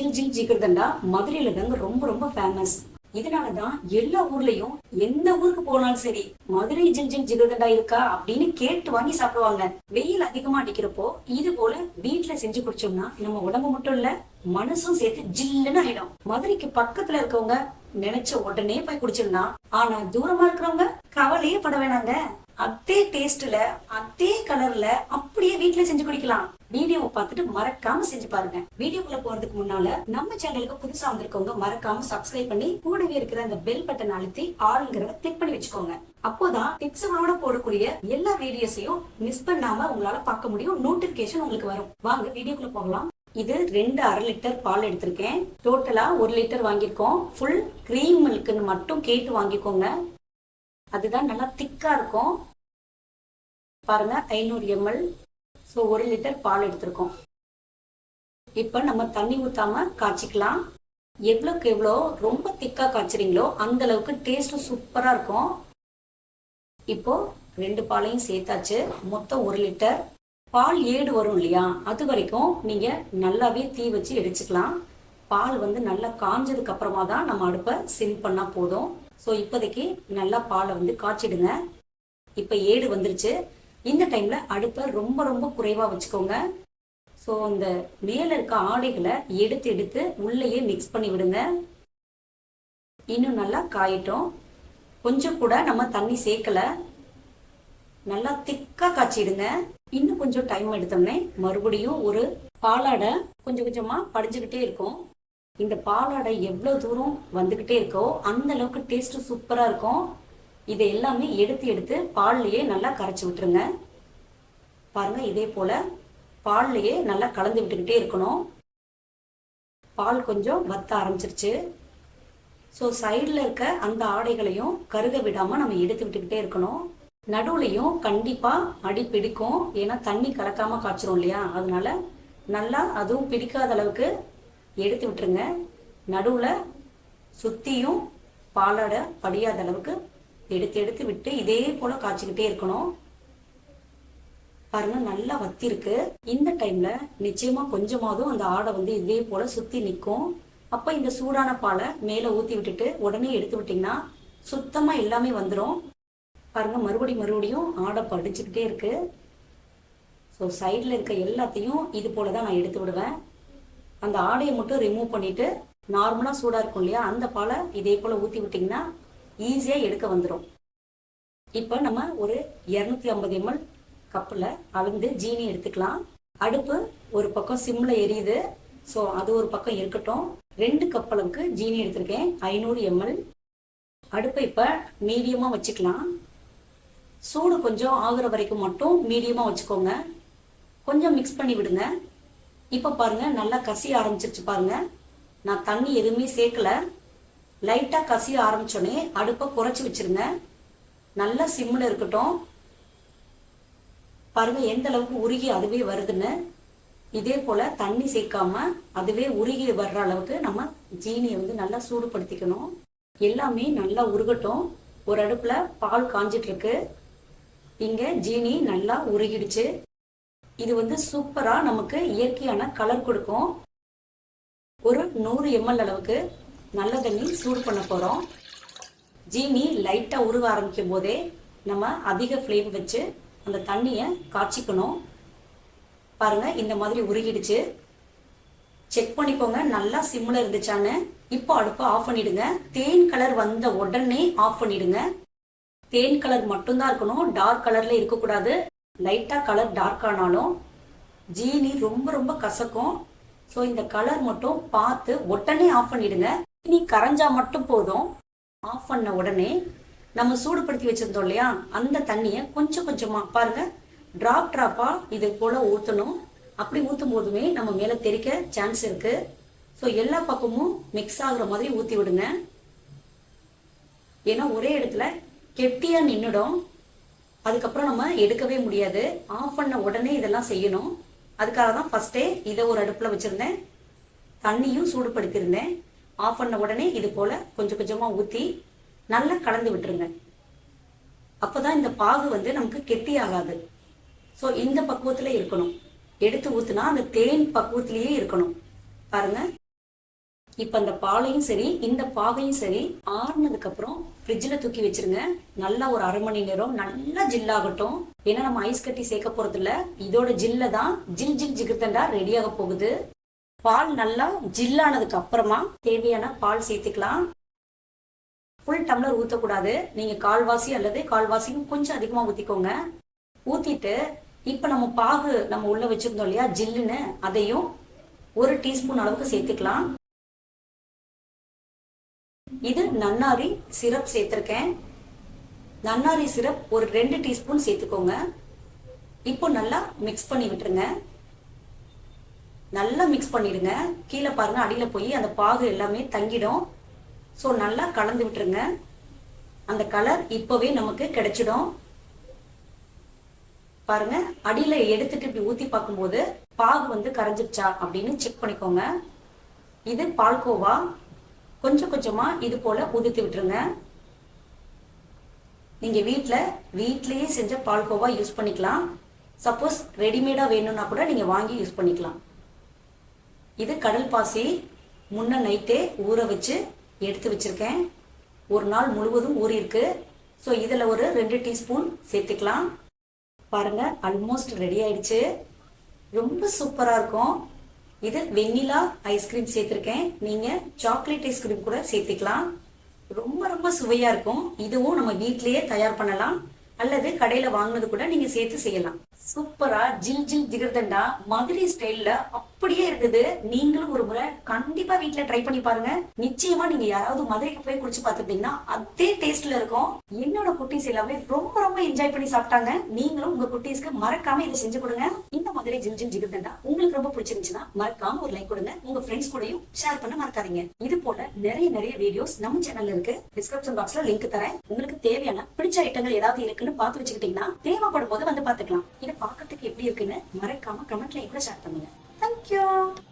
ஜில் ஜில் ஜிகிருதண்டா மதுரையில தாங்க ரொம்ப ரொம்ப ஃபேமஸ் இதனாலதான் எல்லா ஊர்லயும் எந்த ஊருக்கு போனாலும் சரி மதுரை ஜில் ஜில் ஜிகிருதண்டா இருக்கா அப்படின்னு கேட்டு வாங்கி சாப்பிடுவாங்க. வெயில் அதிகமா அடிக்கிறப்போ இது போல வீட்டுல செஞ்சு குடிச்சோம்னா நம்ம உடம்பு மட்டும் இல்ல மனசும் சேர்த்து ஜில்லுன்னு ஆயிடும். மதுரைக்கு பக்கத்துல இருக்கவங்க நினைச்ச உடனே போய் குடிச்சிடலாம். ஆனா தூரமா இருக்கிறவங்க கவலையே பட வேணாங்க. அதே டேஸ்ட்ல அதே கலர்ல அப்படியே வீட்டுல செஞ்சு குடிக்கலாம். வீடியோவை பார்த்துட்டு மறக்காம செஞ்சு பாருங்க. வீடியோக்குள்ள போறதுக்கு முன்னால நம்ம சேனலுக்கு புதுசா வந்திருக்கவங்க மறக்காம சப்ஸ்கிரைப் பண்ணி கூடவே இருக்கிற அந்த பெல் பட்டன் அழுத்தி ஆளுங்கிறத கிளிக் பண்ணி வச்சுக்கோங்க. அப்போதான் டிப்ஸுகளோட போடக்கூடிய எல்லா வீடியோஸையும் மிஸ் பண்ணாம உங்களால பார்க்க முடியும். நோட்டிபிகேஷன் உங்களுக்கு வரும். வாங்க வீடியோக்குள்ள போகலாம். இது ரெண்டு அரை லிட்டர் பால் எடுத்திருக்கேன். டோட்டலா ஒரு லிட்டர் வாங்கியிருக்கோம். ஃபுல் கிரீம் மில்க்னு மட்டும் கேட்டு வாங்கிக்கோங்க. அதுதான் நல்லா திக்கா இருக்கும். பாருங்க ஐநூறு எம்எல் ஸோ ஒரு லிட்டர் பால் எடுத்திருக்கோம். இப்போ நம்ம தண்ணி ஊற்றாம காய்ச்சிக்கலாம். எவ்வளோக்கு எவ்வளோ ரொம்ப திக்காக காய்ச்சுறீங்களோ அந்த அளவுக்கு டேஸ்ட்டும் சூப்பராக இருக்கும். இப்போ ரெண்டு பாலையும் சேர்த்தாச்சு. மொத்தம் ஒரு லிட்டர் பால் ஏடு வரும் இல்லையா? அது வரைக்கும் நீங்கள் நல்லாவே தீ வச்சு எடிச்சுக்கலாம் பால் வந்து நல்லா காஞ்சதுக்கு அப்புறமா தான் நம்ம அடுப்பை சிம் பண்ணால் போதும். ஸோ இப்போதைக்கு நல்லா பாலை வந்து காய்ச்சிடுங்க. இப்போ ஏடு வந்துருச்சு. இந்த டைம்ல அடுப்பை ரொம்ப ரொம்ப குறைவா வச்சுக்கோங்க. ஸோ இந்த மேல இருக்க ஆடைகளை எடுத்து எடுத்து உள்ளேயே மிக்ஸ் பண்ணி விடுங்க. இன்னும் நல்லா காயட்டும். கொஞ்சம் கூட நம்ம தண்ணி சேர்க்கல. நல்லா திக்கா காய்ச்சிடுங்க. இன்னும் கொஞ்சம் டைம் எடுத்தோம்னே மறுபடியும் ஒரு பாலாடை கொஞ்சம் கொஞ்சமா படிஞ்சுக்கிட்டே இருக்கும். இந்த பாலாடை எவ்வளவு தூரம் வந்துகிட்டே இருக்கோ அந்த அளவுக்கு டேஸ்ட் சூப்பரா இருக்கும். இதை எல்லாமே எடுத்து எடுத்து பால்லையே நல்லா கரைச்சி விட்டுருங்க. பாருங்க இதே போல பால்லையே நல்லா கலந்து விட்டுக்கிட்டே இருக்கணும். பால் கொஞ்சம் வத்த ஆரம்பிச்சிருச்சு. ஸோ சைடில் இருக்க அந்த ஆடைகளையும் கருக விடாமல் நம்ம எடுத்து விட்டுக்கிட்டே இருக்கணும். நடுவுலையும் கண்டிப்பாக அடி பிடிக்கும். ஏன்னா தண்ணி கலக்காமல் காய்ச்சிரும் இல்லையா? அதனால நல்லா அதுவும் பிடிக்காத அளவுக்கு எடுத்து விட்டுருங்க. நடுவில் சுற்றியும் பாலாட படியாத அளவுக்கு எடுத்து எடுத்து விட்டு இதே போல காய்ச்சிக்கிட்டே இருக்கணும். பாருங்க நல்லா வத்திருக்கு இந்த டைம்ல நிச்சயமா கொஞ்சமாவது அந்த ஆடை வந்து இதே போல சுத்தி நிற்கும். அப்ப இந்த சூடான பாலை மேல ஊத்தி விட்டுட்டு உடனே எடுத்து விட்டீங்கன்னா சுத்தமா எல்லாமே வந்துடும் பாருங்க மறுபடி மறுபடியும் ஆடை படிச்சுக்கிட்டே இருக்கு. ஸோ சைடில் இருக்க எல்லாத்தையும் இது போல தான் நான் எடுத்து விடுவேன். அந்த ஆடையை மட்டும் ரிமூவ் பண்ணிட்டு நார்மலாக சூடாக இருக்கும் இல்லையா அந்த பாலை இதே போல் ஊற்றி விட்டிங்கன்னா ஈஸியாக எடுக்க வந்துடும் இப்போ நம்ம ஒரு இரநூத்தி ஐம்பது எம்எல் கப்பில் அளந்து ஜீனி எடுத்துக்கலாம். அடுப்பு ஒரு பக்கம் சிம்மில் எரியுது. ஸோ அது ஒரு பக்கம் இருக்கட்டும். ரெண்டு கப் அளவுக்கு ஜீனி எடுத்திருக்கேன். ஐநூறு எம்எல் அடுப்பை இப்போ மீடியமாக வச்சுக்கலாம். சூடு கொஞ்சம் ஆகுற வரைக்கும் மட்டும் மீடியமாக வச்சுக்கோங்க. கொஞ்சம் மிக்ஸ் பண்ணி விடுங்க. இப்போ பாருங்கள் நல்லா கசிய ஆரம்பிச்சிருச்சு பாருங்கள் நான் தண்ணி எதுவுமே சேர்க்கல. லைட்டாக கசிய ஆரம்பிச்சோடனே அடுப்பை குறைச்சி வச்சிருங்க. நல்லா சிம்மில் இருக்கட்டும். பாருங்கள் எந்த அளவுக்கு உருகி அதுவே வருதுன்னு. இதே போல் தண்ணி சேர்க்காம அதுவே உருகி வர்ற அளவுக்கு நம்ம ஜீனியை வந்து நல்லா சூடுபடுத்திக்கணும். எல்லாமே நல்லா உருகட்டும். ஒரு அடுப்பில் பால் காஞ்சிட்ருக்கு. இங்கே ஜீனி நல்லா உருகிடுச்சு. இது வந்து சூப்பராக நமக்கு இயற்கையான கலர் கொடுக்கும். ஒரு நூறு எம்எல் அளவுக்கு நல்ல தண்ணி சூடு பண்ண போகிறோம் ஜீனி லைட்டாக உருக ஆரம்பிக்கும் போதே நம்ம அதிக ஃப்ளேம் வச்சு அந்த தண்ணியை காய்ச்சிக்கணும். பாருங்கள் இந்த மாதிரி உருகிடுச்சு. செக் பண்ணிக்கோங்க நல்லா சிம்மில் இருந்துச்சான்னு. இப்போ அடுப்பை ஆஃப் பண்ணிடுங்க. தேன் கலர் வந்த உடனே ஆஃப் பண்ணிடுங்க. தேன் கலர் மட்டும்தான் இருக்கணும். டார்க் கலரில் இருக்கக்கூடாது. லைட்டாக கலர் டார்க் ஆனாலும் ஜீனி ரொம்ப ரொம்ப கசக்கும். ஸோ இந்த கலர் மட்டும் பார்த்து உடனே ஆஃப் பண்ணிடுங்க. நீ கரைஞ்சா மட்டும் போதும். ஆஃப் பண்ண உடனே நம்ம சூடுபடுத்தி வச்சிருந்தோம் இல்லையா? அந்த தண்ணியை கொஞ்சம் கொஞ்சமா பாருங்க. டிராப் டிராப்பா இது போல ஊற்றணும் அப்படி ஊற்றும் போதுமே நம்ம மேலே தெறிக்க சான்ஸ் இருக்கு. ஸோ எல்லா பக்கமும் மிக்ஸ் ஆகுற மாதிரி ஊற்றி விடுங்க. ஏன்னா ஒரே இடத்துல கெட்டியா நின்றுடும் அதுக்கப்புறம் நம்ம எடுக்கவே முடியாது. ஆஃப் பண்ண உடனே இதெல்லாம் செய்யணும். அதுக்காக தான் ஃபர்ஸ்டே இதை ஒரு அடுப்பில் வச்சுருந்தேன். தண்ணியும் சூடுபடுத்தியிருந்தேன். ஆஃப் பண்ண உடனே இது போல் கொஞ்சம் கொஞ்சமாக ஊற்றி நல்லா கலந்து விட்டுருங்க. அப்போ தான் இந்த பாகு வந்து நமக்கு கெட்டி ஆகாது. ஸோ இந்த பக்குவத்தில் இருக்கணும். எடுத்து ஊற்றுனா அந்த தேன் பக்குவத்திலேயே இருக்கணும். பாருங்க. இப்போ அந்த பாலையும் சரி இந்த பாகையும் சரி ஆறுனதுக்கப்புறம் ஃப்ரிட்ஜில் தூக்கி வச்சிருங்க. நல்லா ஒரு அரை மணி நேரம் நல்லா ஜில்லாகட்டும் ஏன்னா நம்ம ஐஸ் கட்டி சேர்க்க போகிறதில்ல இதோட ஜில்ல தான் ஜில் ஜில் ஜிகிர்தண்டா ரெடியாக போகுது. பால் நல்லா ஜில்லானதுக்கு அப்புறமா தேவையான பால் சேர்த்துக்கலாம். ஃபுல் டம்ளர் ஊற்றக்கூடாது நீங்கள் கால்வாசி அல்லது கால்வாசியும் கொஞ்சம் அதிகமாக ஊற்றிக்கோங்க ஊற்றிட்டு இப்போ நம்ம பாகு நம்ம உள்ளே வச்சுருந்தோம் இல்லையா ஜில்லுன்னு அதையும் ஒரு டீஸ்பூன் அளவுக்கு சேர்த்துக்கலாம். இது நன்னாரி சிரப் சேர்த்துருக்கேன். நன்னாரி சிரப் ஒரு ரெண்டு டீஸ்பூன் சேர்த்துக்கோங்க. இப்போ நல்லா மிக்ஸ் பண்ணி விட்டுருங்க. நல்லா மிக்ஸ் பண்ணிடுங்க. கீழே பாருங்க அடியில் போய் அந்த பாகு எல்லாமே தங்கிடும். ஸோ நல்லா கலந்து விட்டுருங்க. அந்த கலர் இப்போவே நமக்கு கிடைச்சிடும். பாருங்க அடியில் எடுத்துட்டு இப்படி ஊற்றி பார்க்கும்போது பாகு வந்து கரைஞ்சிருச்சா அப்படின்னு செக் பண்ணிக்கோங்க. இது பால்கோவா. கொஞ்சம் கொஞ்சமாக இது போல் உதிர்த்து விட்டுருங்க. நீங்கள் வீட்டில் வீட்லேயே செஞ்ச பால்கோவா யூஸ் பண்ணிக்கலாம். சப்போஸ் ரெடிமேடாக வேணும்னா கூட நீங்கள் வாங்கி யூஸ் பண்ணிக்கலாம். இது கடல் பாசி முன்ன நைட்டே ஊற வச்சு எடுத்து வச்சுருக்கேன். ஒரு நாள் முழுவதும் ஊறியிருக்கு. ஸோ இதில் ஒரு ரெண்டு டீஸ்பூன் சேர்த்துக்கலாம். பாருங்க ஆல்மோஸ்ட் ரெடி ஆயிடுச்சு. ரொம்ப சூப்பராக இருக்கும். இது வெண்ணிலா ஐஸ்கிரீம் சேர்த்துருக்கேன். நீங்கள் சாக்லேட் ஐஸ்கிரீம் கூட சேர்த்துக்கலாம். ரொம்ப ரொம்ப சுவையாக இருக்கும். இதுவும் நம்ம வீட்லேயே தயார் பண்ணலாம். அல்லது கடையில் வாங்கினது கூட நீங்கள் சேர்த்து செய்யலாம். சூப்பராக ஜில் ஜில் ஜிகர்தண்டா மதுரை ஸ்டைலில் அப்படியே இருக்குது நீங்களும் ஒரு முறை கண்டிப்பா வீட்டுல ட்ரை பண்ணி பாருங்க. நிச்சயமா நீங்க யாராவது மதுரைக்கு போய் குடிச்சு பார்த்துட்டீங்கன்னா அதே டேஸ்ட்ல இருக்கும். என்னோட குட்டீஸ் எல்லாமே ரொம்ப ரொம்ப என்ஜாய் பண்ணி சாப்பிட்டாங்க. நீங்களும் உங்க குட்டீஸ்க்கு மறக்காம இதை செஞ்சு கொடுங்க. இந்த மதுரை ஜிம் ஜிம் ஜிகர்தண்டா உங்களுக்கு ரொம்ப பிடிச்சிருந்துச்சுன்னா மறக்காம ஒரு லைக் கொடுங்க. உங்க ஃப்ரெண்ட்ஸ் கூடயும் ஷேர் பண்ண மறக்காதீங்க. இது போல நிறைய நிறைய வீடியோஸ் நம்ம சேனல்ல இருக்கு. டிஸ்கிரிப்ஷன் பாக்ஸ்ல லிங்க் தரேன். உங்களுக்கு தேவையான பிடிச்ச ஐட்டங்கள் ஏதாவது இருக்குன்னு பார்த்து வச்சுக்கிட்டீங்கன்னா தேவைப்படும் போது வந்து பாத்துக்கலாம் இதை பார்க்கறதுக்கு எப்படி இருக்குன்னு மறக்காம கமெண்ட்ல கூட ஷேர் பண்ணுங்க. Thank you.